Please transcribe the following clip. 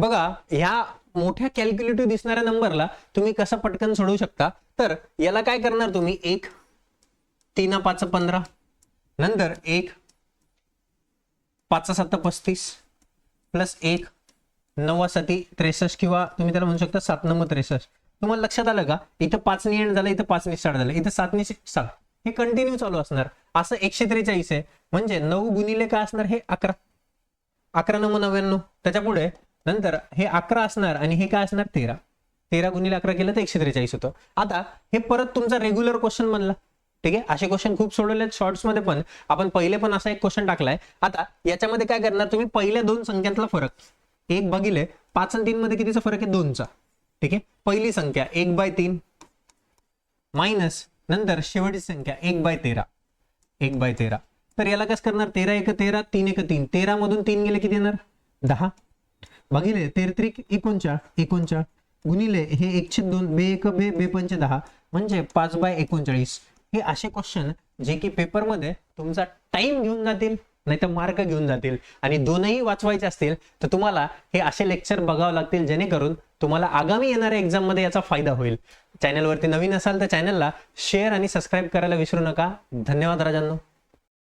बघा ह्या मोठ्या कॅल्क्युलेटिव्ह दिसणाऱ्या नंबरला तुम्ही कसं पटकन सोडवू शकता? तर याला काय करणार तुम्ही? एक तीन पाच पंधरा. नंतर एक पाच सात पस्तीस. प्लस एक नव्वा साती त्रेसष्ट किंवा तुम्ही त्याला म्हणू शकता सात नव्वद त्रेसष्ट. तुम्हाला लक्षात आलं का? इथं पाच एंड झालं इथं पाच साठ झालं इथं सात सात. हे कंटिन्यू चालू असणार. असं एकशे त्रेचाळीस आहे. म्हणजे नऊ गुणिले काय असणार? हे अकरा. अकरा नऊ नव्याण्णव. त्याच्या पुढे नंतर हे अकरा असणार आणि हे काय असणार? तेरा. तेरा गुणिले अकरा केलं तर एकशे त्रेचाळीस होतं. आता हे परत तुमचा रेग्युलर क्वेश्चन बनला. ठीक आहे? असे क्वेश्चन खूप सोडवलेत शॉर्ट्समध्ये पण. आपण पहिले पण असा एक क्वेश्चन टाकलाय. आता याच्यामध्ये काय करणार तुम्ही? पहिल्या दोन संख्यातला फरक. एक बघिले पाच आणि तीन मध्ये कितीचा फरक आहे? दोनचा. ठीक आहे? पहिली संख्या एक बाय तीन. मायनस नंतर शेवटची संख्या एक बाय तेरा. एक बाय तेरा. तर याला कसं करणार? तेरा एक तेरा तीन एक तीन. तेरा मधून तीन गेले किती येणार? दहा. बघिले तेर त्रिक एकोणचाळ एकोणचाळ. गुणिले हे एकशे दोन बे एक बे बे पंच दहा म्हणजे पाच बाय एकोणचाळीस. हे असे क्वेश्चन जे की पेपरमध्ये तुमचा टाइम घेऊन जातील नाही तर मार्क घेऊन जातील. आणि दोनही वाचवायचे असतील तर तुम्हाला हे असे लेक्चर बघावं लागतील जेणेकरून तुम्हाला आगामी येणाऱ्या एक्झाममध्ये याचा फायदा होईल. चॅनलवरती नवीन असाल तर चॅनलला शेअर आणि सबस्क्राईब करायला विसरू नका. धन्यवाद राजांनो.